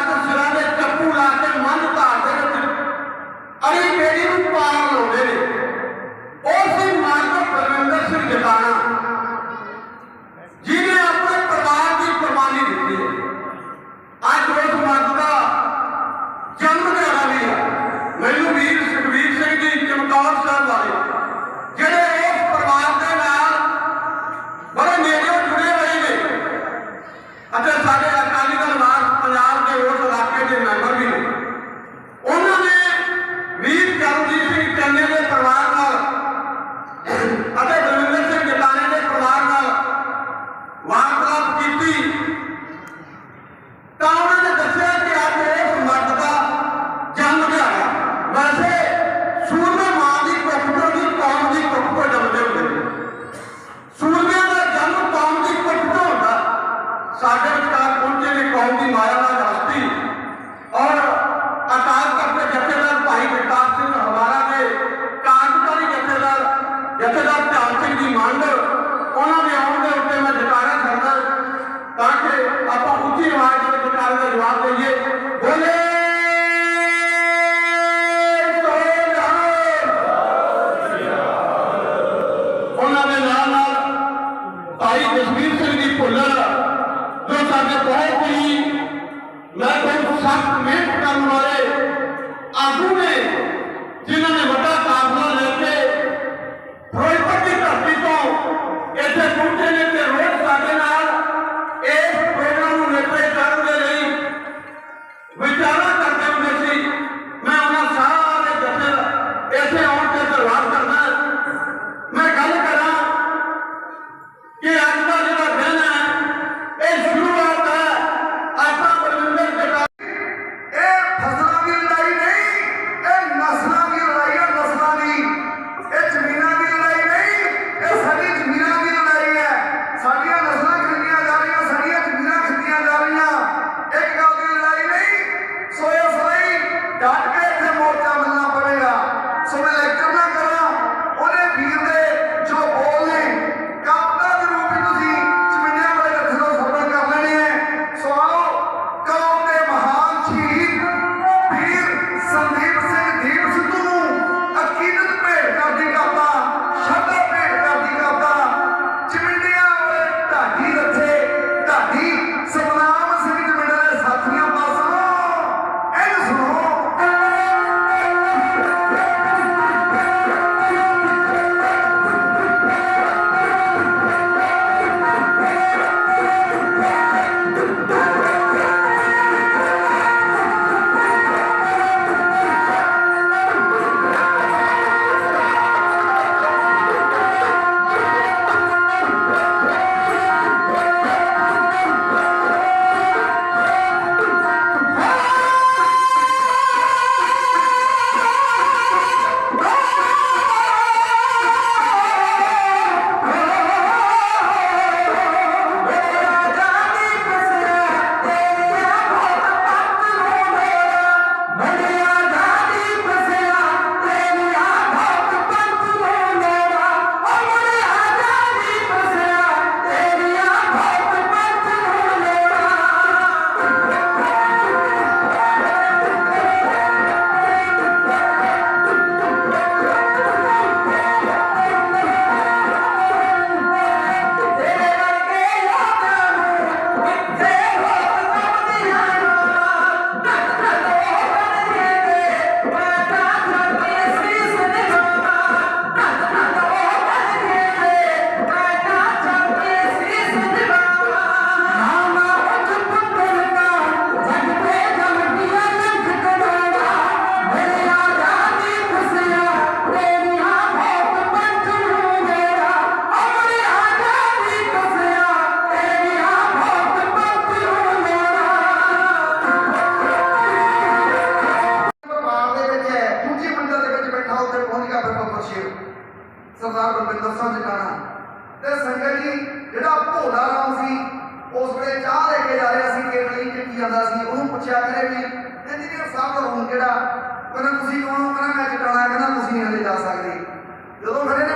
ਮਰਦ ਸਿਰਾਂ ਦੇ ਚੱਪੂ ਲਾ ਕੇ ਮੰਨ ਹਲੇ ਜਾ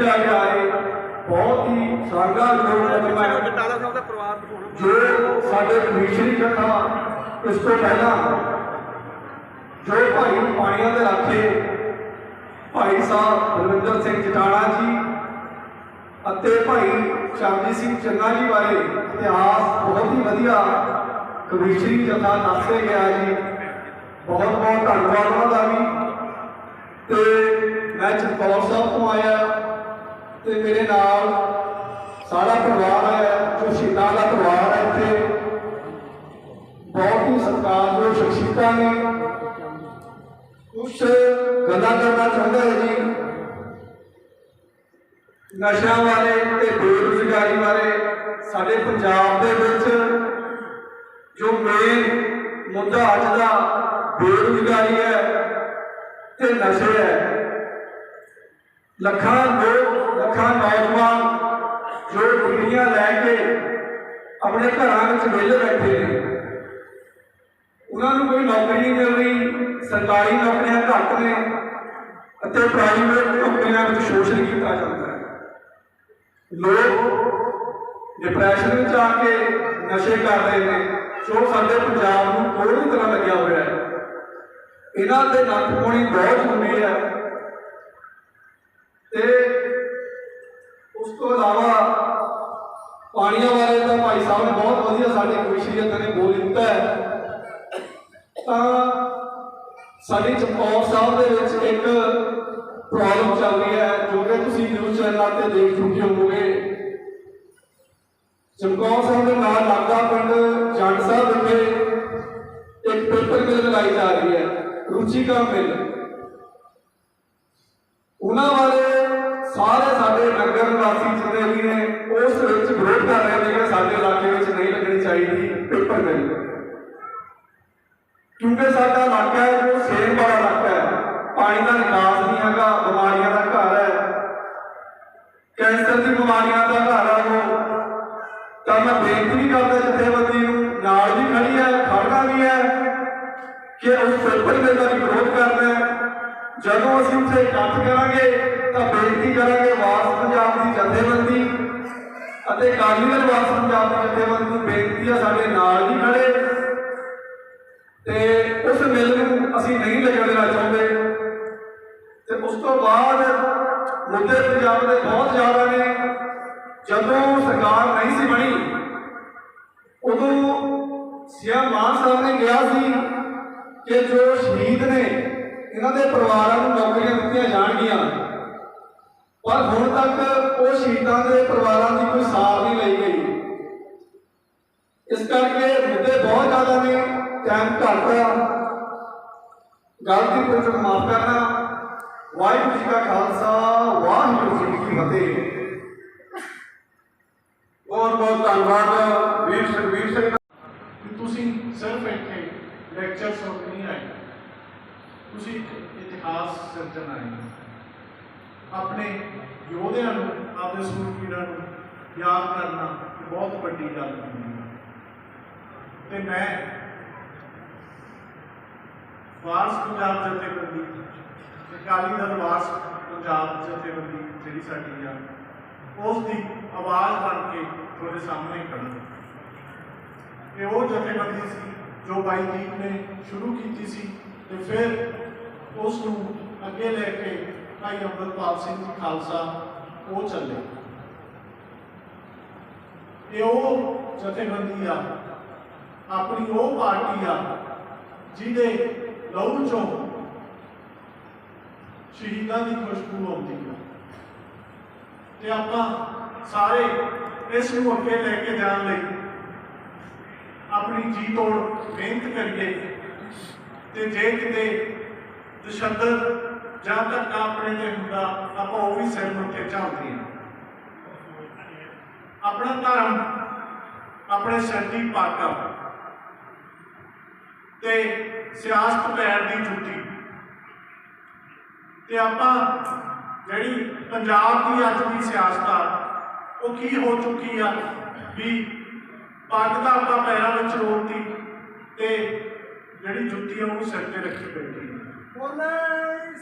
ਲਿਖਿਆ ਗਿਆ ਹੈ ਬਹੁਤ ਹੀ ਦਾ ਪਰਿਵਾਰ ਜੋ ਸਾਡੇ ਕਮਿਸ਼ਨਰੀ ਜਥਾ ਇਸ ਤੋਂ ਪਹਿਲਾਂ ਜੋ ਭਾਈ ਪਾਣੀਆਂ ਦੇ ਰਾਖੇ ਭਾਈ ਸਾਹਿਬ ਬਲਵਿੰਦਰ ਸਿੰਘ ਜਟਾਣਾ ਜੀ ਅਤੇ ਭਾਈ ਚਰਨਜੀਤ ਸਿੰਘ ਚੰਗਾ ਜੀ ਬਾਰੇ ਇਤਿਹਾਸ ਬਹੁਤ ਹੀ ਵਧੀਆ ਕਮਿਸ਼ਨਰੀ ਜਥਾ ਦੱਸੇ ਗਿਆ ਜੀ। ਬਹੁਤ ਬਹੁਤ ਧੰਨਵਾਦ ਉਹਨਾਂ ਦਾ ਵੀ। ਤੇ ਮੈਂ ਚਮਕੌਰ ਸਾਹਿਬ ਤੋਂ ਆਇਆ। ਤੇ ਮੇਰੇ ਨਾਲ ਸਾਰਾ ਪਰਿਵਾਰ ਹੈ, ਜੋ ਸ਼ਹੀਦਾਂ ਦਾ ਪਰਿਵਾਰ ਹੈ ਇੱਥੇ। ਬਹੁਤ ਹੀ ਸਤਿਕਾਰਯੋਗ ਸ਼ਖਸੀਅਤਾਂ ਨੇ। ਕੁਛ ਗੱਲਾਂ ਕਰਨਾ ਚਾਹੁੰਦਾ ਹੈ ਜੀ। ਨਸ਼ਿਆਂ ਬਾਰੇ ਤੇ ਬੇਰੁਜ਼ਗਾਰੀ ਬਾਰੇ ਸਾਡੇ ਪੰਜਾਬ ਦੇ ਵਿੱਚ ਜੋ ਮੇਨ ਮੁੱਦਾ ਅੱਜ ਦਾ ਬੇਰੁਜ਼ਗਾਰੀ ਹੈ ਤੇ ਨਸ਼ੇ ਹੈ। ਲੱਖਾਂ ਲੋਕ ਲੱਖਾਂ ਨੌਜਵਾਨ ਜੋ ਡਿਗਰੀਆਂ ਲੈ ਕੇ ਆਪਣੇ ਘਰਾਂ ਵਿੱਚ ਵਿਹਲੇ ਬੈਠੇ ਨੇ। ਉਹਨਾਂ ਨੂੰ ਕੋਈ ਨੌਕਰੀ ਨਹੀਂ ਮਿਲ ਰਹੀ, ਸਰਕਾਰੀ ਨੌਕਰੀਆਂ ਘੱਟ ਨੇ ਅਤੇ ਪ੍ਰਾਈਵੇਟ ਨੌਕਰੀਆਂ ਵਿੱਚ ਸ਼ੋਸ਼ਣ ਕੀਤਾ ਜਾਂਦਾ ਹੈ। ਲੋਕ ਡਿਪਰੈਸ਼ਨ ਵਿੱਚ ਆ ਕੇ ਨਸ਼ੇ ਕਰ ਰਹੇ ਨੇ, ਜੋ ਸਾਡੇ ਪੰਜਾਬ ਨੂੰ ਕੋਈ ਤਰ੍ਹਾਂ ਲੱਗਿਆ ਹੋਇਆ ਹੈ। ਇਹਨਾਂ ਦੇ ਨੱਥ ਪਾਉਣੀ ਬਹੁਤ ਜ਼ਰੂਰੀ ਹੈ। ਤੇ ਤੋਂ ਇਲਾਵਾ ਪਾਣੀਆਂ ਬਾਰੇ ਤਾਂ ਭਾਈ ਸਾਹਿਬ ਨੇ ਬਹੁਤ ਵਧੀਆ ਸਾਡੇ ਕਮਿਸ਼ਨਰੀਅਤ ਨੇ ਬੋਲ ਦਿੱਤਾ ਤਾਂ ਸਾਡੀ ਚਮਕੌਰ ਸਾਹਿਬ ਦੇ ਵਿੱਚ ਇੱਕ ਪ੍ਰੋਬਲਮ ਚੱਲ ਰਹੀ ਹੈ, ਜੋ ਕਿ ਤੁਸੀਂ ਨਿਊਜ਼ ਚੈਨਲਾਂ ਤੇ ਦੇਖ ਚੁੱਕੇ ਹੋਵੋਗੇ। ਚਮਕੌਰ ਸਾਹਿਬ ਦੇ ਨਾਲ ਲੱਗਦਾ ਪਿੰਡ ਜੰਡ ਸਾਹਿਬ ਵਿਖੇ ਇੱਕ ਪੇਪਰ ਮਿਲ ਲਾਈ ਜਾ ਰਹੀ ਹੈ, ਰੁਚੀਕਾ ਮਿਲ। ਉਹਨਾਂ ਵਾਲੇ ਸਾਰੇ ਸਾਡੇ ਨਗਰ ਨਿਵਾਸੀ ਜਿੰਨੇ ਵੀ ਨੇ, ਉਸ ਵਿੱਚ ਵਿਰੋਧ ਕਰ ਰਹੇ ਨੇ ਕਿ ਸਾਡੇ ਇਲਾਕੇ ਵਿੱਚ ਨਹੀਂ ਲੱਗਣੀ ਚਾਹੀਦੀ ਪੇਪਰ ਮਿਲ। ਕਿਉਂਕਿ ਸਾਡਾ ਇਲਾਕਾ ਹੈ, ਜੋ ਸੇਮ ਵਾਲਾ ਇਲਾਕਾ ਹੈ, ਪਾਣੀ ਦਾ ਨਿਕਾਸ ਨਹੀਂ ਹੈਗਾ, ਬਿਮਾਰੀਆਂ ਦਾ ਘਰ ਹੈ। ਕੈਂਸਰ ਦੀ ਬਿਮਾਰੀਆਂ ਦਾ ਘਰ ਹੈ ਉਹ। ਤਾਂ ਮੈਂ ਬੇਨਤੀ ਵੀ ਕਰਦਾ ਜਥੇਬੰਦੀ ਨੂੰ, ਨਾਲ ਵੀ ਖੜੀ ਹੈ ਖੜਨਾ ਵੀ ਹੈ, ਕਿ ਉਸ ਪੇਪਰ ਦੇ ਦਾ ਵਿਰੋਧ ਕਰਨਾ ਹੈ। ਜਦੋਂ ਅਸੀਂ ਉੱਥੇ ਇਕੱਠ ਕਰਾਂਗੇ ਤਾਂ ਬੇਨਤੀ ਕਰਾਂਗੇ ਵਾਸ ਪੰਜਾਬ ਦੀ ਜਥੇਬੰਦੀ ਅਤੇ ਕਾਲੀ ਦਲ ਵਾਸ ਪੰਜਾਬ ਦੀ ਜਥੇਬੰਦੀ ਨੂੰ ਬੇਨਤੀ ਆ, ਸਾਡੇ ਨਾਲ ਹੀ ਖੜੇ। ਤੇ ਉਸ ਮਿਲ ਨੂੰ ਅਸੀਂ ਨਹੀਂ ਲੱਗਣ ਦੇਣਾ ਚਾਹੁੰਦੇ। ਤੇ ਉਸ ਤੋਂ ਬਾਅਦ ਮੁੱਦੇ ਪੰਜਾਬ ਦੇ ਬਹੁਤ ਜ਼ਿਆਦਾ ਨੇ। ਜਦੋਂ ਸਰਕਾਰ ਨਹੀਂ ਸੀ ਬਣੀ, ਉਦੋਂ ਸੀਐਮ ਮਾਨ ਸਾਹਿਬ ਨੇ ਕਿਹਾ ਸੀ ਕਿ ਜੋ ਸ਼ਹੀਦ ਨੇ ਇਹਨਾਂ ਦੇ ਪਰਿਵਾਰਾਂ ਨੂੰ ਨੌਕਰੀਆਂ ਦਿੱਤੀਆਂ ਜਾਣਗੀਆਂ। ਪਰ ਹੁਣ ਤੱਕ ਉਹ ਸ਼ਹੀਦਾਂ ਦੇ ਪਰਿਵਾਰਾਂ ਦੀ ਕੋਈ ਸਾਰ ਨਹੀਂ ਲਈ ਗਈ। ਇਸ ਕਰਕੇ ਮੁੱਦੇ ਬਹੁਤ ਜ਼ਿਆਦਾ ਨੇ ਟਾਈਮ ਘੱਟ ਆ। ਗਲਤੀ ਪੁੱਛਣ ਮਾਫ ਕਰਨਾ। ਵਾਹਿਗੁਰੂ ਜੀ ਕਾ ਖਾਲਸਾ, ਵਾਹਿਗੁਰੂ ਜੀ ਕੀ ਫਤਿਹ ਬਹੁਤ ਬਹੁਤ ਧੰਨਵਾਦ ਵੀਰ ਸੁਖਵੀਰ ਸਿੰਘ ਕਿ ਤੁਸੀਂ ਸਿਰਫ ਇੱਥੇ ਲੈਕਚਰ ਸੁਣ ਕੇ ਨਹੀਂ ਆਏ ਤੁਸੀਂ ਇੱਕ ਇਤਿਹਾਸ ਆਏ ਆਪਣੇ ਯੋਧਿਆਂ ਨੂੰ, ਆਪਣੇ ਸੂਰਬੀਰਾਂ ਨੂੰ ਯਾਦ ਕਰਨਾ ਬਹੁਤ ਵੱਡੀ ਗੱਲ ਹੈ। ਤੇ ਮੈਂ ਵਾਰਸ ਪੰਜਾਬ ਜਥੇਬੰਦੀ ਅਕਾਲੀ ਦਲ ਵਾਰਸ ਪੰਜਾਬ ਜਥੇਬੰਦੀ ਜਿਹੜੀ ਸਾਡੀ ਆ ਉਸ ਦੀ ਆਵਾਜ਼ ਬਣ ਕੇ ਤੁਹਾਡੇ ਸਾਹਮਣੇ ਖੜਾ ਇਹ ਉਹ ਜਥੇਬੰਦੀ ਸੀ ਜੋ ਬਾਈ ਦੀਪ ਨੇ ਸ਼ੁਰੂ ਕੀਤੀ ਸੀ, ਤੇ ਫਿਰ ਉਸ ਨੂੰ ਅੱਗੇ ਲੈ ਕੇ ਭਾਈ ਅੰਮ੍ਰਿਤਪਾਲ ਸਿੰਘ ਜੀ ਖਾਲਸਾ, ਉਹ ਚੱਲੇ। ਇਹ ਉਹ ਜਥੇਬੰਦੀ ਆ, ਆਪਣੀ ਉਹ ਪਾਰਟੀ ਆ, ਜਿਹਦੇ ਲਹੂ ਚੋਂ ਸ਼ਹੀਦਾਂ ਦੀ ਖੁਸ਼ਬੂ ਆਉਂਦੀ ਆ। ਤੇ ਆਪਾਂ ਸਾਰੇ ਇਸ ਨੂੰ ਅੱਗੇ ਲੈ ਕੇ ਜਾਣ ਲਈ ਆਪਣੀ ਜੀ ਤੋੜ ਮਿਹਨਤ ਕਰੀਏ। ਤੇ ਜੇ ਕਿਤੇ ਤਸ਼ੱਦਦ ਜਾਂ ਧੱਕਾ ਆਪਣੇ ਤੇ ਹੁੰਦਾ, ਆਪਾਂ ਉਹ ਵੀ ਸਿਰ ਨੂੰ ਤੇ ਝਾਲਦੇ ਹਾਂ। ਆਪਣਾ ਧਰਮ, ਆਪਣੇ ਸਿਰ ਦੀ ਪੱਗ ਆ ਤੇ ਸਿਆਸਤ ਪੈਰ ਦੀ ਜੁੱਤੀ। ਤੇ ਆਪਾਂ ਜਿਹੜੀ ਪੰਜਾਬ ਦੀ ਅੱਜ ਦੀ ਸਿਆਸਤ ਆ, ਉਹ ਕੀ ਹੋ ਚੁੱਕੀ ਆ? ਵੀ ਪੱਗ ਤਾਂ ਆਪਾਂ ਪੈਰਾਂ ਵਿੱਚ ਰੋਲਤੀ ਤੇ ਜਿਹੜੀ ਜੁੱਤੀ ਆ, ਉਹਨੂੰ ਸਿਰ ਤੇ ਰੱਖੀ ਪੈਂਦੀ ਬੈਠੀ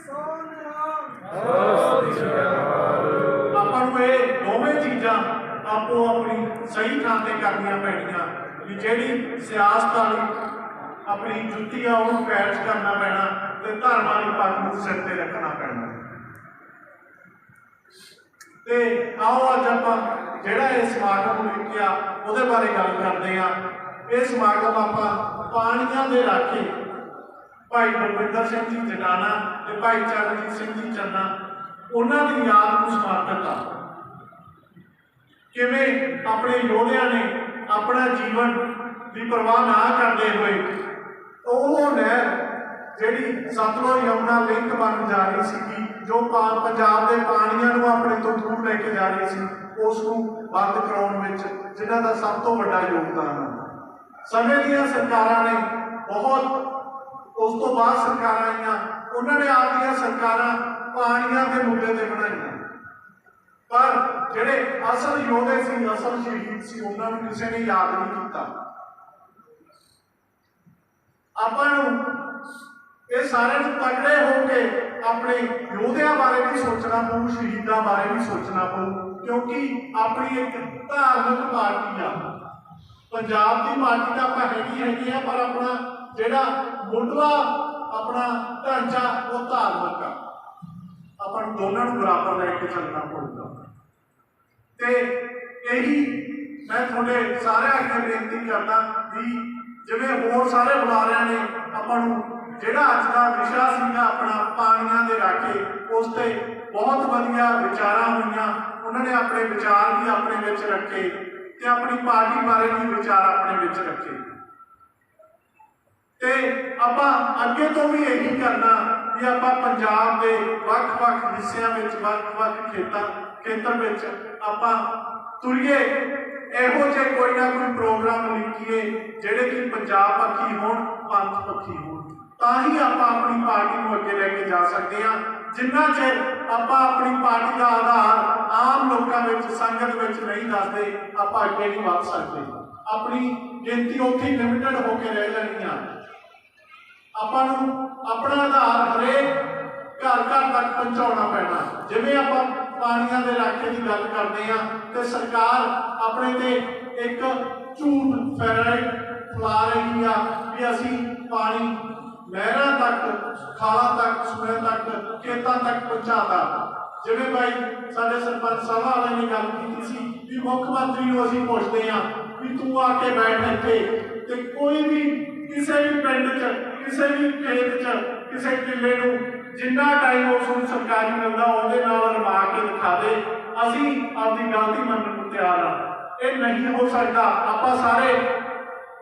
ਆਪਾਂ ਨੂੰ ਇਹ ਦੋਵੇਂ ਚੀਜ਼ਾਂ ਆਪੋ ਆਪਣੀ ਸਹੀ ਥਾਂ ਤੇ ਕਰਨੀਆਂ ਪੈਣੀਆਂ ਵੀ ਜਿਹੜੀ ਸਿਆਸਤ ਵਾਲੀ ਆਪਣੀ ਜੁੱਤੀ ਆ, ਉਹਨੂੰ ਪੈਰ ਕਰਨਾ ਪੈਣਾ ਤੇ ਧਰਮ ਵਾਲੀ ਪੱਗ ਨੂੰ ਸਿਰ ਤੇ ਰੱਖਣਾ ਪੈਣਾ। ਤੇ ਆਓ ਅੱਜ ਆਪਾਂ ਜਿਹੜਾ ਇਹ ਸਮਾਗਮ ਲਿਖਿਆ, ਉਹਦੇ ਬਾਰੇ ਗੱਲ ਕਰਦੇ ਆ ਇਹ ਸਮਾਗਮ ਆਪਾਂ ਪਾਣੀਆਂ ਦੇ ਰਾਖੇ ਭਾਈ ਬਲਵਿੰਦਰ ਸਿੰਘ ਜੀ ਜਟਾਣਾ ਤੇ ਭਾਈ ਚਰਨਜੀਤ ਸਿੰਘ ਜੀ ਚੰਨਾ, ਉਹਨਾਂ ਦੀ ਯਾਦ ਨੂੰ ਸਮਰਪਿਤ ਆ। ਕਿਵੇਂ ਆਪਣੇ ਯੋਧਿਆਂ ਨੇ ਆਪਣਾ ਜੀਵਨ ਦੀ ਪਰਵਾਹ ਨਾ ਕਰਦੇ ਹੋਏ ਉਹ ਨਹਿਰ ਜਿਹੜੀ ਸਤਲੁਜ ਯਮੁਨਾ ਲਿੰਕ ਬਣ ਜਾ ਰਹੀ ਸੀ ਜੋ ਪੰਜਾਬ ਦੇ ਪਾਣੀਆਂ ਨੂੰ ਆਪਣੇ ਤੋਂ ਦੂਰ ਲੈ ਕੇ ਜਾ ਰਹੀ ਸੀ, ਉਸ ਨੂੰ ਬੰਦ ਕਰਾਉਣ ਵਿੱਚ ਜਿਨ੍ਹਾਂ ਦਾ ਸਭ ਤੋਂ ਵੱਡਾ ਯੋਗਦਾਨ ਹੈ ਸਮੇਂ ਦੀਆਂ ਸਰਕਾਰਾਂ ਨੇ ਬਹੁਤ ਉਸ ਤੋਂ ਬਾਅਦ ਸਰਕਾਰਾਂ ਆਈਆਂ। ਉਹਨਾਂ ਨੇ ਆਪਦੀਆਂ ਸਰਕਾਰਾਂ ਪਾਣੀਆਂ ਦੇ ਮੁੱਦੇ ਤੇ ਬਣਾਈਆਂ। ਪਰ ਜਿਹੜੇ ਅਸਲ ਯੋਧੇ ਸੀ, ਅਸਲ ਸ਼ਹੀਦ ਸੀ, ਉਹਨਾਂ ਨੂੰ ਕਿਸੇ ਨੇ ਯਾਦ ਨਹੀਂ ਕੀਤਾ। ਆਪਾਂ ਨੂੰ ਇਹ ਸਾਰਿਆਂ ਨੂੰ ਤਗੜੇ ਹੋ ਕੇ ਆਪਣੇ ਯੋਧਿਆਂ ਬਾਰੇ ਵੀ ਸੋਚਣਾ ਪਊ, ਸ਼ਹੀਦਾਂ ਬਾਰੇ ਵੀ ਸੋਚਣਾ ਪਊ, ਕਿਉਂਕਿ ਆਪਣੀ ਇੱਕ ਧਾਰਮਿਕ ਪਾਰਟੀ ਆ। ਪੰਜਾਬ ਦੀ ਪਾਰਟੀ ਤਾਂ ਆਪਾਂ ਹੈਗੀ ਹੈਗੀ ਆ, ਪਰ ਆਪਣਾ ਜਿਹੜਾ ਮੁੱਢਲਾ ਆਪਣਾ ਢਾਂਚਾ ਉਹ ਧਾਰਮਿਕ ਆ ਆਪਾਂ ਦੋਨਾਂ ਨੂੰ ਬਰਾਬਰ ਲੈ ਕੇ ਚੱਲਣਾ ਪਊਗਾ। ਤੇ ਇਹੀ ਮੈਂ ਤੁਹਾਡੇ ਸਾਰਿਆਂ ਅੱਗੇ ਬੇਨਤੀ ਕਰਦਾ ਵੀ ਜਿਵੇਂ ਹੋਰ ਸਾਰੇ ਬੁਲਾਰਿਆਂ ਨੇ ਆਪਾਂ ਨੂੰ ਜਿਹੜਾ ਅੱਜ ਦਾ ਵਿਸ਼ਾ ਸੀਗਾ ਆਪਣਾ ਪਾਣੀਆਂ ਦੇ ਰਾਖੇ, ਉਸ ਤੇ ਬਹੁਤ ਵਧੀਆ ਵਿਚਾਰਾਂ ਹੋਈਆਂ। ਉਹਨਾਂ ਨੇ ਆਪਣੇ ਵਿਚਾਰ ਵੀ ਆਪਣੇ ਵਿੱਚ ਰੱਖੇ ਤੇ ਆਪਣੀ ਪਾਰਟੀ ਬਾਰੇ ਵੀ ਵਿਚਾਰ ਆਪਣੇ ਵਿੱਚ ਰੱਖੇ। ਤੇ ਆਪਾਂ ਅੱਗੇ ਤੋਂ ਵੀ ਇਹੀ ਕਰਨਾ ਵੀ ਆਪਾਂ ਪੰਜਾਬ ਦੇ ਵੱਖ-ਵੱਖ ਹਿੱਸਿਆਂ ਵਿੱਚ ਵੱਖ-ਵੱਖ ਖੇਤਾਂ, ਖੇਤਰ ਵਿੱਚ ਆਪਾਂ ਤੁਰੀਏ। ਇਹੋ ਜਿਹੇ ਕੋਈ ਨਾ ਕੋਈ ਪ੍ਰੋਗਰਾਮ ਲਿਖੀਏ, ਜਿਹੜੇ ਕਿ ਪੰਜਾਬ ਪੱਖੀ ਹੋਣ ਪੰਥ ਪੱਖੀ ਹੋਣ। ਤਾਂ ਹੀ ਆਪਾਂ ਆਪਣੀ ਪਾਰਟੀ ਨੂੰ ਅੱਗੇ ਲੈ ਕੇ ਜਾ ਸਕਦੇ ਹਾਂ। ਜਿੰਨਾ ਚਿਰ ਆਪਾਂ ਆਪਣੀ ਪਾਰਟੀ ਦਾ ਆਧਾਰ ਆਮ ਲੋਕਾਂ ਵਿੱਚ, ਸੰਗਤ ਵਿੱਚ ਨਹੀਂ ਦੱਸਦੇ, ਆਪਾਂ ਅੱਗੇ ਨਹੀਂ ਵੱਧ ਸਕਦੇ। ਆਪਣੀ ਗਿਣਤੀ ਉੱਥੇ ਲਿਮਿਟਡ ਹੋ ਕੇ ਰਹਿ ਜਾਣੀ ਆ। ਆਪਾਂ ਨੂੰ ਆਪਣਾ ਆਧਾਰ ਹਰੇਕ ਘਰ ਘਰ ਤੱਕ ਪਹੁੰਚਾਉਣਾ ਪੈਣਾ। ਜਿਵੇਂ ਆਪਾਂ ਪਾਣੀਆਂ ਦੇ ਰਾਖੇ ਦੀ ਗੱਲ ਕਰਦੇ ਆ ਤੇ ਸਰਕਾਰ ਆਪਣੇ ਤੇ ਇੱਕ ਝੂਠ ਫੈਰਾਈਡ ਫਲਾ ਰਹੀ ਆ ਵੀ ਅਸੀਂ ਪਾਣੀ ਨਹਿਰਾਂ ਤੱਕ, ਖਾਲਾਂ ਤੱਕ ਸੂਰਿਆਂ ਤੱਕ, ਖੇਤਾਂ ਤੱਕ ਪਹੁੰਚਾਤਾ। ਜਿਵੇਂ ਭਾਈ ਸਾਡੇ ਸਰਪੰਚ ਸਾਹਿਬ ਵਾਲਿਆਂ ਨੇ ਗੱਲ ਕੀਤੀ ਸੀ ਵੀ ਮੁੱਖ ਮੰਤਰੀ ਨੂੰ ਅਸੀਂ ਪੁੱਛਦੇ ਆ ਵੀ ਤੂੰ ਆ ਕੇ ਬੈਠ ਇੱਥੇ ਤੇ ਕੋਈ ਵੀ ਕਿਸੇ ਵੀ ਪਿੰਡ 'ਚ ਕਿਸੇ ਵੀ ਖੇਤ 'ਚ, ਕਿਸੇ ਕਿੱਲੇ ਨੂੰ ਜਿੰਨਾ ਟਾਈਮ ਉਸ ਨੂੰ ਸਰਕਾਰੀ ਮਿਲਦਾ, ਉਹਦੇ ਨਾਲ ਰਵਾ ਕੇ ਦਿਖਾ ਦੇ। ਅਸੀਂ ਆਪਦੀ ਗਲਤੀ ਮੰਨਣ ਨੂੰ ਤਿਆਰ ਆ। ਇਹ ਨਹੀਂ ਹੋ ਸਕਦਾ। ਆਪਾਂ ਸਾਰੇ,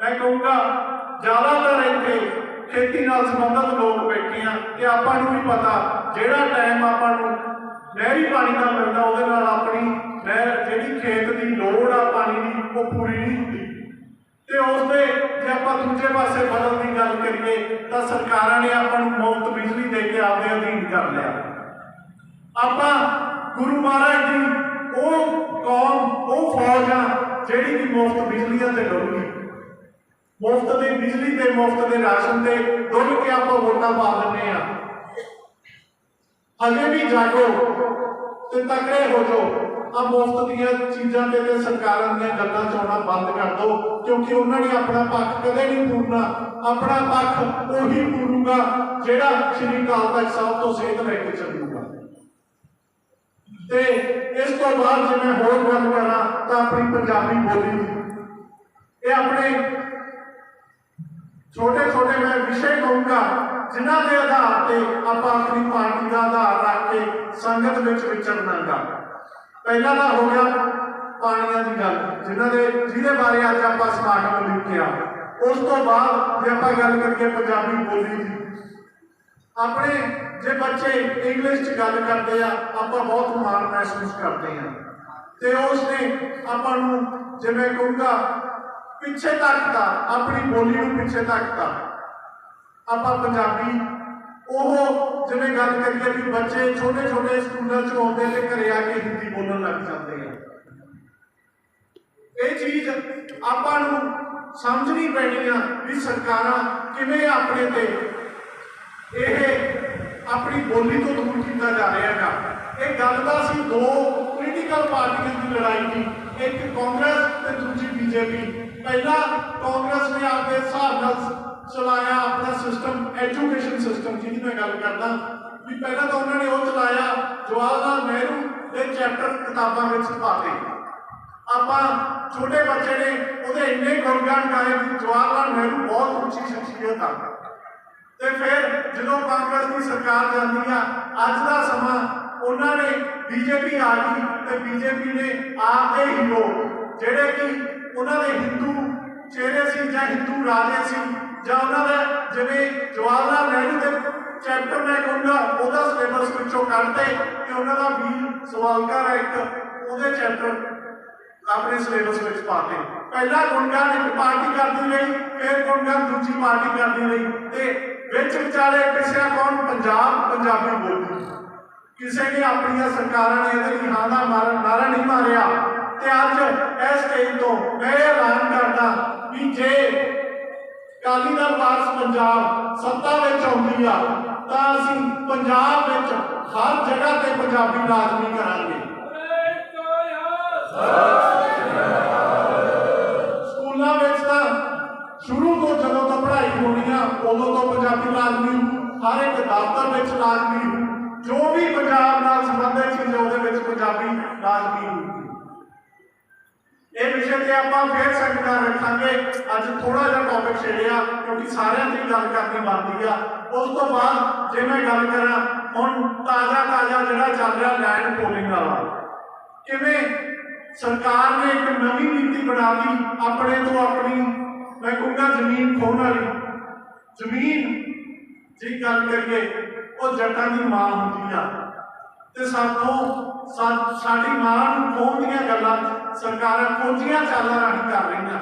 ਮੈਂ ਕਹੂੰਗਾ, ਜ਼ਿਆਦਾਤਰ ਇੱਥੇ ਖੇਤੀ ਨਾਲ ਸੰਬੰਧਿਤ ਲੋਕ ਬੈਠੇ ਆ ਤੇ ਆਪਾਂ ਨੂੰ ਵੀ ਪਤਾ, ਜਿਹੜਾ ਟਾਈਮ ਆਪਾਂ ਨੂੰ ਨਹਿਰੀ ਪਾਣੀ ਦਾ ਮਿਲਦਾ, ਉਹਦੇ ਨਾਲ ਆਪਣੀ ਨਹਿਰ, ਜਿਹੜੀ ਖੇਤ ਦੀ ਲੋੜ ਆ ਪਾਣੀ ਦੀ, ਉਹ ਪੂਰੀ ਨਹੀਂ ਹੁੰਦੀ। ਤੇ ਉਸ ਦੇ ਆਪਾਂ ਦੂਜੇ ਪਾਸੇ ਬਦਲ ਦੀ ਗੱਲ ਕਰੀਏ ਤਾਂ ਸਰਕਾਰਾਂ ਨੇ ਆਪਾਂ ਨੂੰ ਮੁਫਤ ਬਿਜਲੀ ਦੇ ਕੇ ਆਪਦੇ ਅਧੀਨ ਕਰ ਲਿਆ। ਆਪਾਂ ਗੁਰੂ ਮਹਾਰਾਜ ਦੀ ਉਹ ਕੌਮ, ਉਹ ਫੌਜ ਆ ਜਿਹੜੀ ਕਿ ਮੁਫਤ ਬਿਜਲੀਆਂ ਤੇ ਲੜੂਗੀ ਮੁਫਤ ਦੀ ਬਿਜਲੀ ਤੇ, ਮੁਫਤ ਦੇ ਰਾਸ਼ਨ ਤੇ ਡੁੱਲ ਕੇ ਆਪਾਂ ਵੋਟਾਂ ਪਾ ਦਿੰਦੇ ਆ ਹਜੇ ਵੀ ਜਾਗੋ ਤੇ ਤਕੜੇ ਹੋ ਜਾਓ। ਆ ਮੁਫਤ ਦੀਆਂ ਚੀਜ਼ਾਂ ਤੇ ਤੇ ਸਰਕਾਰਾਂ ਦੀਆਂ ਗੱਲਾਂ ਚੋਣਾ ਬੰਦ ਕਰ ਦਿਓ, ਕਿਉਂਕਿ ਉਹਨਾਂ ਨੇ ਆਪਣਾ ਪੱਖ ਕਦੇ ਨਹੀਂ ਪੂਰਨਾ। ਆਪਣਾ ਪੱਖ ਉਹੀ ਪੂਰੂਗਾ ਜਿਹੜਾ ਸ਼੍ਰੀ ਅਕਾਲ ਤਖਤ ਸਾਹਿਬ ਤੋਂ ਸੇਧ ਲੈ ਕੇ ਚੱਲੂਗਾ। ਤੇ ਇਸ ਤੋਂ ਬਾਅਦ ਜੇ ਮੈਂ ਹੋਰ ਗੱਲ ਕਰਾਂ, ਤਾਂ ਆਪਣੀ ਪੰਜਾਬੀ ਬੋਲੀ ਦੀ। ਇਹ ਆਪਣੇ ਛੋਟੇ ਛੋਟੇ ਮੈਂ ਵਿਸ਼ੇ ਕਹੂੰਗਾ, ਜਿਨ੍ਹਾਂ ਦੇ ਆਧਾਰ ਤੇ ਆਪਾਂ ਆਪਣੀ ਪਾਰਟੀ ਦਾ ਆਧਾਰ ਰੱਖ ਕੇ ਸੰਗਤ ਵਿੱਚ ਵਿਚਰਨਾਗਾ ਪਹਿਲਾਂ ਤਾਂ ਹੋ ਗਿਆ ਪਾਣੀਆਂ ਦੀ ਗੱਲ, ਜਿਨ੍ਹਾਂ ਦੇ ਜਿਹਦੇ ਬਾਰੇ ਅੱਜ ਆਪਾਂ ਸਮਾਗਮ ਲਿਖਿਆ ਉਸ ਤੋਂ ਬਾਅਦ ਜੇ ਆਪਾਂ ਗੱਲ ਕਰੀਏ ਪੰਜਾਬੀ ਬੋਲੀ ਦੀ, ਆਪਣੇ ਜੇ ਬੱਚੇ ਇੰਗਲਿਸ਼ ਚ ਗੱਲ ਕਰਦੇ ਆ, ਆਪਾਂ ਬਹੁਤ ਮਾਣ ਮਹਿਸੂਸ ਕਰਦੇ ਆ। ਤੇ ਉਸ ਨੇ ਆਪਾਂ ਨੂੰ ਜਿਵੇਂ ਕਹੂੰਗਾ, ਪਿੱਛੇ ਤੱਕਦਾ ਆਪਣੀ ਬੋਲੀ ਨੂੰ ਪਿੱਛੇ ਤੱਕਦਾ ਆਪਾਂ ਪੰਜਾਬੀ ਉਹ ਜਿਵੇਂ ਗੱਲ ਕਰੀਏ ਵੀ ਬੱਚੇ ਛੋਟੇ ਛੋਟੇ ਸਕੂਲਾਂ ਚ ਆਉਂਦੇ ਤੇ ਘਰੇ ਆ ਕੇ ਹਿੰਦੀ ਬੋਲਣ ਲੱਗ ਜਾਂਦੇ ਆ। ਇਹ ਚੀਜ਼ ਆਪਾਂ ਨੂੰ ਸਮਝਣੀ ਪੈਣੀ ਆ ਵੀ ਸਰਕਾਰਾਂ ਕਿਵੇਂ ਆਪਣੇ ਤੇ ਇਹ ਆਪਣੀ ਬੋਲੀ ਤੋਂ ਦੂਰ ਕੀਤਾ ਜਾ ਰਿਹਾ ਹੈਗਾ। ਇਹ ਗੱਲ ਦਾ ਸੀ ਦੋ ਪੋਲੀਟੀਕਲ ਪਾਰਟੀਆਂ ਦੀ ਲੜਾਈ ਦੀ ਇੱਕ ਕਾਂਗਰਸ ਤੇ ਦੂਜੀ ਬੀਜੇਪੀ। ਪਹਿਲਾਂ ਕਾਂਗਰਸ ਨੇ ਆਪਦੇ ਹਿਸਾਬ ਨਾਲ ਚਲਾਇਆ ਆਪਣਾ ਸਿਸਟਮ ਐਜੂਕੇਸ਼ਨ ਸਿਸਟਮ ਜਿਹਦੀ ਮੈਂ ਗੱਲ ਕਰਦਾ। ਵੀ ਪਹਿਲਾਂ ਤਾਂ ਉਹਨਾਂ ਨੇ ਉਹ ਚਲਾਇਆ ਜਵਾਹਰ ਲਾਲ ਨਹਿਰੂ ਦੇ ਚੈਪਟਰ ਕਿਤਾਬਾਂ ਵਿੱਚ ਪਾਤੇ ਆਪਾਂ ਛੋਟੇ ਬੱਚੇ ਨੇ ਉਹਦੇ ਇੰਨੇ ਗੁਣਗਾਨ ਗਾਏ ਵੀ ਜਵਾਹਰ ਲਾਲ ਨਹਿਰੂ ਬਹੁਤ ਉੱਚੀ ਸ਼ਖਸੀਅਤ ਆ। ਤੇ ਫਿਰ ਜਦੋਂ ਕਾਂਗਰਸ ਦੀ ਸਰਕਾਰ ਜਾਂਦੀ ਆ, ਅੱਜ ਦਾ ਸਮਾਂ ਉਹਨਾਂ ਨੇ ਬੀਜੇਪੀ ਆ ਗਈ ਤੇ ਬੀਜੇਪੀ ਨੇ ਆਪਦੇ ਹੀਰੋ, ਜਿਹੜੇ ਕਿ ਉਹਨਾਂ ਦੇ ਹਿੰਦੂ ਚਿਹਰੇ ਸੀ ਜਾਂ ਹਿੰਦੂ ਰਾਜੇ ਸੀ ਜਾਂ ਉਹਨਾਂ ਦਾ ਜਿਵੇਂ ਜਵਾਹਰ ਲਾਲ ਨਹਿਰੂ ਦੇ ਚੈਪਟਰ ਮੈਂ ਕਹੂੰਗਾ ਉਹਦਾ ਸਿਲੇਬਸ ਵਿੱਚੋਂ ਕੱਢਦੇ ਕਿ ਉਹਨਾਂ ਦਾ ਵੀਰ ਸਵਾਲਕਾਰ ਹੈ ਇੱਕ, ਉਹਦੇ ਚੈਪਟਰ ਆਪਣੇ ਸਿਲੇਬਸ ਵਿੱਚ ਪਾਤੇ ਪਹਿਲਾ ਗੁਣਗਾਨ ਇੱਕ ਪਾਰਟੀ ਕਰਦੀ ਰਹੀ, ਫਿਰ ਗੁਣਗਾਨ ਦੂਜੀ ਪਾਰਟੀ ਕਰਦੀ ਰਹੀ। ਤੇ ਵਿੱਚ ਵਿਚਾਲੇ ਪਿਛਿਆ ਕੌਣ? ਪੰਜਾਬ, ਪੰਜਾਬੀ ਬੋਲੀ। ਕਿਸੇ ਨੇ ਆਪਣੀਆਂ ਸਰਕਾਰਾਂ ਨੇ ਇਹਦੇ ਲਈ ਹਾਂ ਦਾ ਮਾਰਨ, ਨਾਰਾ ਨਹੀਂ ਮਾਰਿਆ। ਤੇ ਅੱਜ ਇਸ ਸਟੇਜ ਤੋਂ ਮੈਂ ਇਹ ਐਲਾਨ ਕਰਦਾ ਵੀ ਜੇ ਕਾਲੀ ਦਲ ਵਾਰਸ ਪੰਜਾਬ ਸੱਤਾ ਵਿੱਚ ਆਉਂਦੀ ਆ, ਤਾਂ ਅਸੀਂ ਪੰਜਾਬ ਵਿੱਚ ਹਰ ਜਗ੍ਹਾ ਤੇ ਪੰਜਾਬੀ ਲਾਜ਼ਮੀ ਕਰਾਂਗੇ। ਸਕੂਲਾਂ ਵਿੱਚ ਤਾਂ ਸ਼ੁਰੂ ਤੋਂ ਜਦੋਂ ਤੋਂ ਪੜ੍ਹਾਈ ਹੋਣੀ ਆ, ਉਦੋਂ ਤੋਂ ਪੰਜਾਬੀ ਲਾਜ਼ਮੀ ਹਰ ਇੱਕ ਦਫ਼ਤਰ ਵਿੱਚ ਲਾਜ਼ਮੀ ਜੋ ਵੀ ਪੰਜਾਬ ਨਾਲ ਸੰਬੰਧਿਤ ਚੀਜ਼ ਉਹਦੇ ਵਿੱਚ ਪੰਜਾਬੀ ਲਾਜ਼ਮੀ ਇਹ ਵਿਸ਼ੇ ਤੇ ਆਪਾਂ ਫੇਰ ਸੈਮੀਨਾਰ ਰੱਖਾਂਗੇ। ਅੱਜ ਥੋੜਾ ਜਿਹਾ ਟੌਪਿਕ ਛੇੜਿਆ, ਕਿਉਂਕਿ ਸਾਰਿਆਂ ਦੀ ਗੱਲ ਕਰਨੀ ਬਣਦੀ ਆ। ਉਸ ਤੋਂ ਬਾਅਦ ਜੇ ਮੈਂ ਗੱਲ ਕਰਾਂ, ਹੁਣ ਤਾਜ਼ਾ ਤਾਜ਼ਾ ਜਿਹੜਾ ਚੱਲ ਰਿਹਾ ਲੈਂਡ ਪੋਲਿੰਗ ਵਾਲਾ। ਕਿਵੇਂ ਸਰਕਾਰ ਨੇ ਇੱਕ ਨਵੀਂ ਨੀਤੀ ਬਣਾ ਲਈ, ਆਪਣੇ ਤੋਂ ਆਪਣੀ, ਮੈਂ ਕਹੂੰਗਾ ਜ਼ਮੀਨ ਖੋਣ ਵਾਲੀ। ਜ਼ਮੀਨ ਜੇ ਗੱਲ ਕਰੀਏ, ਉਹ ਜੱਟਾਂ ਦੀ ਮਾਂ ਹੁੰਦੀ ਆ। ਤੇ ਸਾਨੂੰ ਸਾ- ਸਾਡੀ ਮਾਂ ਨੂੰ ਖੋਣ ਦੀਆਂ ਗੱਲਾਂ ਸਰਕਾਰਾਂ ਖੋਜੀਆਂ ਚਾਲਾਂ ਰਾਹੀਂ ਕਰ ਰਹੀਆਂ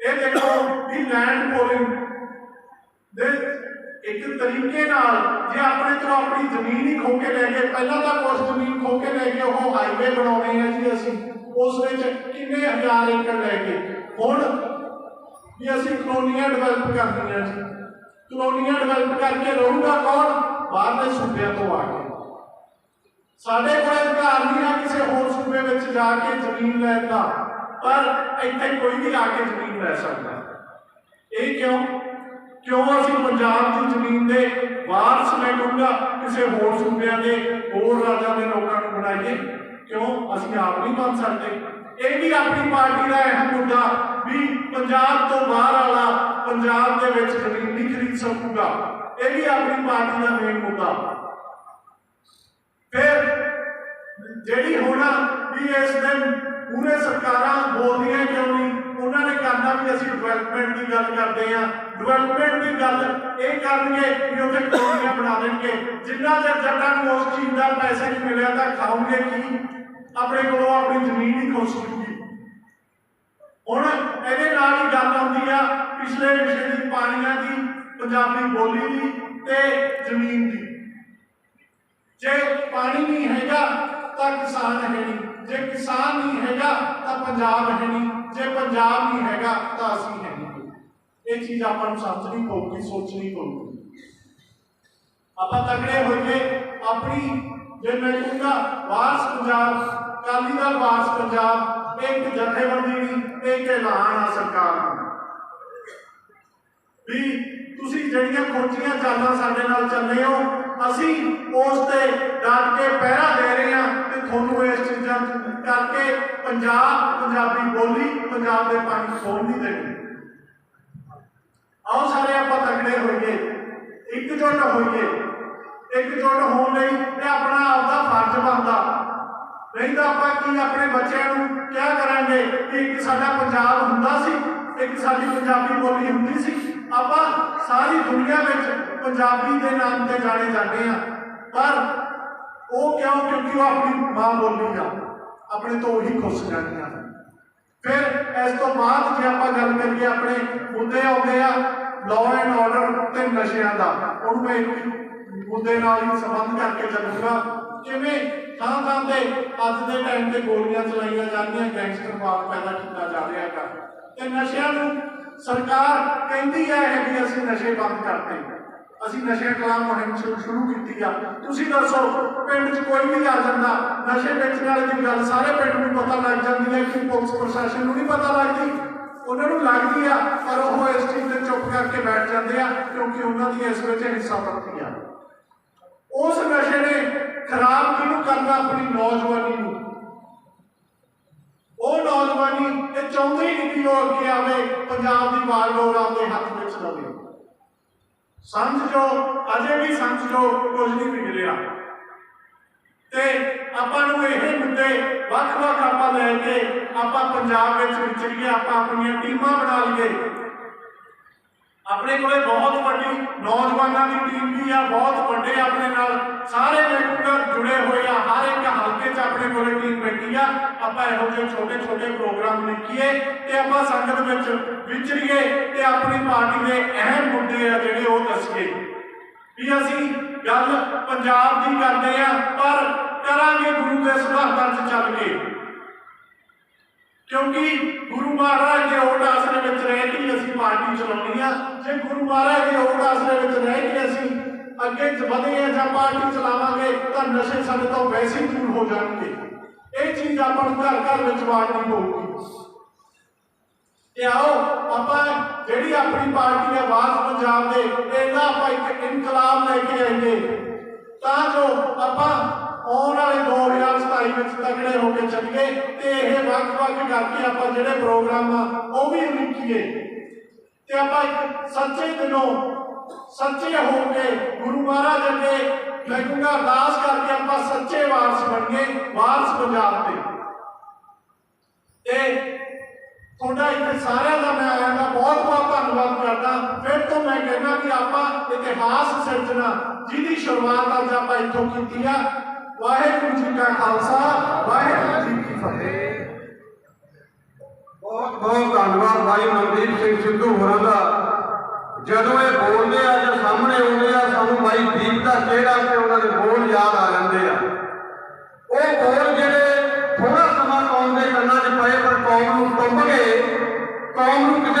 ਇਹ ਦੇਖੋ ਵੀ ਲੈਂਡ ਪੋਲਿੰਗ ਦੇ ਇੱਕ ਤਰੀਕੇ ਨਾਲ ਜੇ ਆਪਣੇ ਤੋਂ ਆਪਣੀ ਜ਼ਮੀਨ ਹੀ ਖੋ ਕੇ ਲੈ ਗਏ ਪਹਿਲਾਂ ਤਾਂ ਕੁਛ ਜ਼ਮੀਨ ਖੋ ਕੇ ਲੈ ਗਏ ਉਹ ਹਾਈਵੇ ਬਣਾਉਣੇ ਆ ਜੀ ਅਸੀਂ। ਉਸ ਵਿੱਚ ਕਿੰਨੇ ਹਜ਼ਾਰ ਏਕੜ ਲੈ ਗਏ ਹੁਣ ਵੀ ਅਸੀਂ ਕਲੋਨੀਆਂ ਡਿਵੈਲਪ ਕਰਨੀਆਂ ਜੀ। ਕਲੋਨੀਆਂ ਡਿਵੈਲਪ ਕਰਕੇ ਰਹੂਗਾ ਕੌਣ? ਬਾਹਰਲੇ ਸੂਬਿਆਂ ਤੋਂ ਆ ਕੇ। ਸਾਡੇ ਕੋਲ ਅਧਿਕਾਰ ਨਹੀਂ ਹੈ ਕਿਸੇ ਹੋਰ ਸੂਬੇ ਵਿੱਚ ਜਾ ਕੇ ਜ਼ਮੀਨ ਲੈਣ ਦਾ, ਪਰ ਇੱਥੇ ਕੋਈ ਵੀ ਆ ਕੇ ਜ਼ਮੀਨ ਲੈ ਸਕਦਾ। ਇਹ ਕਿਉਂ? ਕਿਉਂ ਅਸੀਂ ਪੰਜਾਬ ਦੀ ਜ਼ਮੀਨ ਦੇ ਵਾਰਸ ਮੈਂ ਕਹੂੰਗਾ ਕਿਸੇ ਹੋਰ ਸੂਬਿਆਂ ਦੇ ਹੋਰ ਰਾਜਾਂ ਦੇ ਲੋਕਾਂ ਨੂੰ ਬਣਾਈਏ? ਕਿਉਂ? ਅਸੀਂ ਆਪ ਨਹੀਂ ਬਣ ਸਕਦੇ। ਇਹ ਵੀ ਆਪਣੀ ਪਾਰਟੀ ਦਾ ਅਹਿਮ ਮੁੱਦਾ ਵੀ ਪੰਜਾਬ ਤੋਂ ਬਾਹਰ ਵਾਲਾ ਪੰਜਾਬ ਦੇ ਵਿੱਚ ਜ਼ਮੀਨ ਨਹੀਂ ਖਰੀਦ ਸਕੂਗਾ। ਇਹ ਵੀ ਆਪਣੀ ਪਾਰਟੀ ਦਾ ਮੇਨ ਮੁੱਦਾ। ਫਿਰ ਜਿਹੜੀ ਹੋਣਾ ਵੀ ਇਸ ਦਿਨ ਪੂਰੇ ਸਰਕਾਰਾਂ ਬੋਲਦੀਆਂ ਕਿਉਂ ਨਹੀਂ? ਉਹਨਾਂ ਨੇ ਕਰਨਾ ਵੀ ਅਸੀਂ ਡਿਵੈਲਪਮੈਂਟ ਦੀ ਗੱਲ ਕਰਦੇ ਆ ਡਿਵੈਲਪਮੈਂਟ ਦੀ ਗੱਲ ਇਹ ਕਰਨਗੇ ਕਿ ਉੱਥੇ ਕਲੋਨੀਆਂ ਬਣਾ ਦੇਣਗੇ। ਜਿੰਨਾ ਚਿਰ ਜੱਟਾਂ ਨੂੰ ਉਸ ਚੀਜ਼ ਦਾ ਪੈਸਾ ਨਹੀਂ ਮਿਲਿਆ ਤਾਂ ਖਾਓਗੇ ਕੀ? ਆਪਣੇ ਕੋਲੋਂ ਆਪਣੀ ਜ਼ਮੀਨ ਹੀ ਖੁਸ਼ ਹੋਊਗੀ ਹੁਣ ਇਹਦੇ ਨਾਲ ਹੀ ਗੱਲ ਆਉਂਦੀ ਆ, ਪਿਛਲੇ ਵਿਸ਼ੇ ਦੀ ਪਾਣੀਆਂ ਦੀ, ਪੰਜਾਬੀ ਬੋਲੀ ਦੀ ਤੇ ਜ਼ਮੀਨ ਦੀ। ਜੇ ਪਾਣੀ ਨਹੀਂ ਹੈਗਾ ਤਾਂ ਕਿਸਾਨ ਹੈ ਨਹੀਂ। ਜੇ ਕਿਸਾਨ ਨਹੀਂ ਹੈਗਾ ਤਾਂ ਪੰਜਾਬ ਹੈ ਨਹੀਂ। ਜੇ ਪੰਜਾਬ ਨਹੀਂ ਹੈਗਾ ਤਾਂ ਅਸੀਂ ਹੈ ਨਹੀਂ। ਇਹ ਚੀਜ਼ ਆਪਾਂ ਨੂੰ ਸਮਝਣੀ ਪਊਗੀ, ਸੋਚਣੀ ਪਊਗੀ। ਆਪਾਂ ਤਗੜੇ ਹੋਈਏ, ਆਪਣੀ ਜੇ ਮੈਂ ਕਹੂੰਗਾ, ਵਾਰਸ ਪੰਜਾਬ ਕਾਲੀ ਦਾ ਵਾਰਸ ਪੰਜਾਬ, ਇਹ ਇੱਕ ਜਥੇਬੰਦੀ ਨਹੀਂ, ਇਹ ਇੱਕ ਐਲਾਨ ਆ ਸਰਕਾਰ ਵੀ ਤੁਸੀਂ ਜਿਹੜੀਆਂ ਖੋਜੀਆਂ ਚਾਲਾਂ ਸਾਡੇ ਨਾਲ ਚੱਲੇ ਹੋ, ਅਸੀਂ ਉਸ ਤੇ ਡਟ ਕੇ ਪਹਿਰਾ ਦੇ ਰਹੇ ਹਾਂ ਤੇ ਤੁਹਾਨੂੰ ਇਸ ਚੀਜ਼ਾਂ ਕਰਕੇ ਪੰਜਾਬ, ਪੰਜਾਬੀ ਬੋਲੀ, ਪੰਜਾਬ ਦੇ ਪਾਣੀ ਖੋਲ ਨਹੀਂ ਦੇਣੀ। ਆਓ ਸਾਰੇ ਆਪਾਂ ਤਕੜੇ ਹੋਈਏ ਇਕਜੁੱਟ ਹੋਈਏ ਇਕਜੁੱਟ ਹੋਣ ਲਈ ਇਹ ਆਪਣਾ ਆਪਦਾ ਫਰਜ਼ ਬਣਦਾ। ਨਹੀਂ ਤਾਂ ਆਪਾਂ ਕੀ ਆਪਣੇ ਬੱਚਿਆਂ ਨੂੰ ਕਿਆ ਕਰਾਂਗੇ? ਕਿ ਇੱਕ ਸਾਡਾ ਪੰਜਾਬ ਹੁੰਦਾ ਸੀ, ਇੱਕ ਸਾਡੀ ਪੰਜਾਬੀ ਬੋਲੀ ਹੁੰਦੀ ਸੀ। ਆਪਾਂ ਸਾਰੀ ਦੁਨੀਆ ਵਿੱਚ ਪੰਜਾਬੀ ਦੇ ਨਾਮ ਤੇ ਜਾਣੇ ਜਾਂਦੇ ਆ ਪਰ ਉਹ ਕਿਉਂ? ਕਿਉਂਕਿ ਉਹ ਆਪਣੀ ਮਾਂ ਬੋਲੀ ਆ। ਆਪਣੇ ਤੋਂ ਉਹੀ ਖੁਸ਼ ਜਾਂਦੀਆਂ ਫਿਰ ਇਸ ਤੋਂ ਬਾਅਦ ਜੇ ਆਪਾਂ ਗੱਲ ਕਰੀਏ ਆਪਣੇ ਮੁੱਦੇ ਆਉਂਦੇ ਆ ਲਾਅ ਐਂਡ ਆਰਡਰ ਤੇ ਨਸ਼ਿਆਂ ਦਾ। ਉਹਨੂੰ ਮੈਂ ਇੱਕ ਮੁੱਦੇ ਨਾਲ ਹੀ ਸੰਬੰਧ ਕਰਕੇ ਚੱਲੂਗਾ। ਕਿਵੇਂ? ਥਾਂ ਥਾਂ ਤੇ ਅੱਜ ਦੇ ਟਾਈਮ ਤੇ ਗੋਲੀਆਂ ਚਲਾਈਆਂ ਜਾਂਦੀਆਂ ਗੈਂਗਸਟਰ ਗੈਂਗਸਟਰਵਾਦ ਪੈਦਾ ਕੀਤਾ ਜਾ ਰਿਹਾ ਹੈਗਾ। ਤੇ ਨਸ਼ਿਆਂ ਨੂੰ ਸਰਕਾਰ ਕਹਿੰਦੀ ਹੈ ਇਹ ਵੀ ਅਸੀਂ ਨਸ਼ੇ ਬੰਦ ਕਰਤੇ। ਅਸੀਂ ਨਸ਼ੇ ਖਿਲਾਫ ਮੁਹਿੰਮ ਸ਼ੁਰੂ ਸ਼ੁਰੂ ਕੀਤੀ ਆ। ਤੁਸੀਂ ਦੱਸੋ, ਪਿੰਡ 'ਚ ਕੋਈ ਵੀ ਆ ਜਾਂਦਾ, ਨਸ਼ੇ ਵੇਚਣ ਵਾਲੇ ਦੀ ਗੱਲ ਸਾਰੇ ਪਿੰਡ ਨੂੰ ਪਤਾ ਲੱਗ ਜਾਂਦੀ ਹੈ ਕਿ ਪੁਲਿਸ ਪ੍ਰਸ਼ਾਸਨ ਨੂੰ ਨਹੀਂ ਪਤਾ ਲੱਗਦੀ। ਉਹਨਾਂ ਨੂੰ ਲੱਗਦੀ ਆ, ਪਰ ਉਹ ਇਸ ਚੀਜ਼ ਤੇ ਚੁੱਪ ਕਰਕੇ ਬੈਠ ਜਾਂਦੇ ਆ, ਕਿਉਂਕਿ ਉਹਨਾਂ ਦੀ ਇਸ ਵਿੱਚ ਹਿੱਸਾ ਪੜਤੀ ਆ। ਉਸ ਨਸ਼ੇ ਨੇ ਖਰਾਬ ਕਿਹਨੂੰ ਕਰਨਾ, ਆਪਣੀ ਨੌਜਵਾਨੀ ਨੂੰ। ਉਹ ਨੌਜਵਾਨੀ ਇਹ ਚਾਹੁੰਦੇ ਹੀ ਨਹੀਂ ਉਹ ਅੱਗੇ ਆਵੇ, ਪੰਜਾਬ ਦੀ ਵਾਗਡੋਰ ਆਪਦੇ ਹੱਥ ਵਿੱਚ ਲਵੇ। ਸਮਝੋ ਅਜੇ ਵੀ ਸਮਝੋ ਕੁਝ ਨਹੀਂ ਵਿਗੜਿਆ ਤੇ ਆਪਾਂ ਨੂੰ ਇਹ ਮੁੱਦੇ ਵੱਖ-ਵੱਖ ਆਪਾਂ ਲੈ ਕੇ ਆਪਾਂ ਪੰਜਾਬ ਵਿੱਚ ਵਿਚਰੀਏ, ਆਪਾਂ ਆਪਣੀਆਂ ਟੀਮਾਂ ਬਣਾ ਲਈਏ। ਆਪਣੇ ਕੋਲੇ ਬਹੁਤ ਵੱਡੀ ਨੌਜਵਾਨਾਂ ਦੀ ਟੀਮ ਵੀ ਆ, ਬਹੁਤ ਵੱਡੇ ਆਪਣੇ ਨਾਲ। ਸਾਰੇ ਮੈਂਬਰ ਜੁੜੇ ਹੋਏ ਆ, ਹਰ ਇੱਕ ਹਲਕੇ 'ਚ ਆਪਣੇ ਕੋਲੇ ਟੀਮ ਬੈਠੀ ਆ। ਆਪਾਂ ਇਹੋ ਜਿਹੇ ਛੋਟੇ ਛੋਟੇ ਪ੍ਰੋਗਰਾਮ ਲਿਖੀਏ ਤੇ ਆਪਾਂ ਸੰਗਤ ਵਿੱਚ ਵਿਚਰੀਏ ਤੇ ਆਪਣੀ ਪਾਰਟੀ ਦੇ ਅਹਿਮ ਮੁੱਦੇ ਆ ਜਿਹੜੇ ਉਹ ਦੱਸੀਏ। ਵੀ ਅਸੀਂ ਗੱਲ ਪੰਜਾਬ ਦੀ ਕਰਦੇ ਆ, ਪਰ ਕਰਾਂਗੇ ਗੁਰੂ ਦੇ ਸਿਧਾਂਤਾਂ 'ਚ ਚੱਲ ਕੇ। ਕਿਉਂਕਿ ਗੁਰੂ ਮਹਾਰਾਜ ਦੇ ਓਟ ਆਸਰੇ ਵਿੱਚ ਰਹਿ ਕੇ ਅਸੀਂ ਪਾਰਟੀ ਚਲਾਉਣੀ ਆ। ਜੇ ਗੁਰੂ ਮਹਾਰਾਜ ਦੇ ਓਟ ਆਸਰੇ ਵਿੱਚ ਰਹਿ ਕੇ ਅਸੀਂ ਅੱਗੇ ਵਧੇ ਆ ਜਾਂ ਪਾਰਟੀ ਚਲਾਵਾਂਗੇ, ਤਾਂ ਨਸ਼ੇ ਸਾਡੇ ਤੋਂ ਵੈਸੇ ਦੂਰ ਹੋ ਜਾਣਗੇ। ਇਹ ਚੀਜ਼ ਆਪਾਂ ਨੂੰ ਘਰ ਘਰ ਵਿੱਚ ਵਾੜਨੀ ਪਊਗੀ ਤੇ ਆਓ, ਆਪਾਂ ਜਿਹੜੀ ਆਪਣੀ ਪਾਰਟੀ ਹੈ ਆਵਾਜ਼ ਪੰਜਾਬ ਦੇ ਇਹਦਾ ਆਪਾਂ ਇੱਕ ਇਨਕਲਾਬ ਲੈ ਕੇ ਆਈਏ। ਤਾਂ ਜੋ ਆਪਾਂ ਆਉਣ ਵਾਲੇ 2027 ਵਿੱਚ ਤਕੜੇ ਹੋ ਕੇ ਚੱਲੀਏ ਤੇ ਇਹ ਵੱਖ-ਵੱਖ ਕਰਕੇ ਆਪਾਂ ਜਿਹੜੇ ਪ੍ਰੋਗਰਾਮ ਆ, ਉਹ ਵੀ ਲਿਖੀਏ ਤੇ ਆਪਾਂ ਇੱਕ ਸੱਚੇ ਦਿਲੋਂ ਸੱਚੇ ਹੋ ਕੇ ਗੁਰੂ ਮਹਾਰਾਜ ਅੱਗੇ ਮੈਂ ਅਰਦਾਸ ਕਰਕੇ ਆਪਾਂ ਸੱਚੇ ਵਾਰਸ ਬਣੀਏ, ਵਾਰਸ ਪੰਜਾਬ ਦੇ। ਤੇ ਤੁਹਾਡਾ ਇੱਥੇ ਸਾਰਿਆਂ ਦਾ ਮੈਂ ਆਇਆ ਦਾ ਬਹੁਤ ਬਹੁਤ ਧੰਨਵਾਦ ਕਰਦਾ। ਫਿਰ ਤੋਂ ਮੈਂ ਕਹਿੰਦਾ ਕਿ ਆਪਾਂ ਇਤਿਹਾਸ ਸਿਰਜਣਾ ਜਿਹਦੀ ਸ਼ੁਰੂਆਤ ਅੱਜ ਆਪਾਂ ਇੱਥੋਂ ਕੀਤੀ ਆ। ਵਾਹਿਗੁਰੂ ਜੀ ਕਾ ਖਾਲਸਾ, ਵਾਹਿਗੁਰੂ ਜੀ ਕੀ ਫਤਿਹ। ਬਹੁਤ ਬਹੁਤ ਧੰਨਵਾਦ ਭਾਈ ਮਨਦੀਪ ਸਿੰਘ ਸਿੱਧੂ ਹੋਰਾਂ ਦਾ। ਜਦੋਂ ਇਹ ਬੋਲਦੇ ਆ ਜਾਂ ਸਾਹਮਣੇ ਆਉਂਦੇ ਆ, ਸਾਨੂੰ ਭਾਈ ਦੀਪ ਦਾ ਚਿਹਰਾ ਤੇ ਉਹਨਾਂ ਦੇ ਬੋਲ ਯਾਦ ਆ ਜਾਂਦੇ ਆ। ਉਹ ਬੋਲ ਜਿਹੜੇ ਥੋੜਾ ਸਮਾਂ ਕੌਮ ਦੇ ਕੰਨਾਂ 'ਚ ਪਏ, ਪਰ ਕੌਮ ਨੂੰ ਟੁੰਬ ਗਏ, ਕੌਮ ਨੂੰ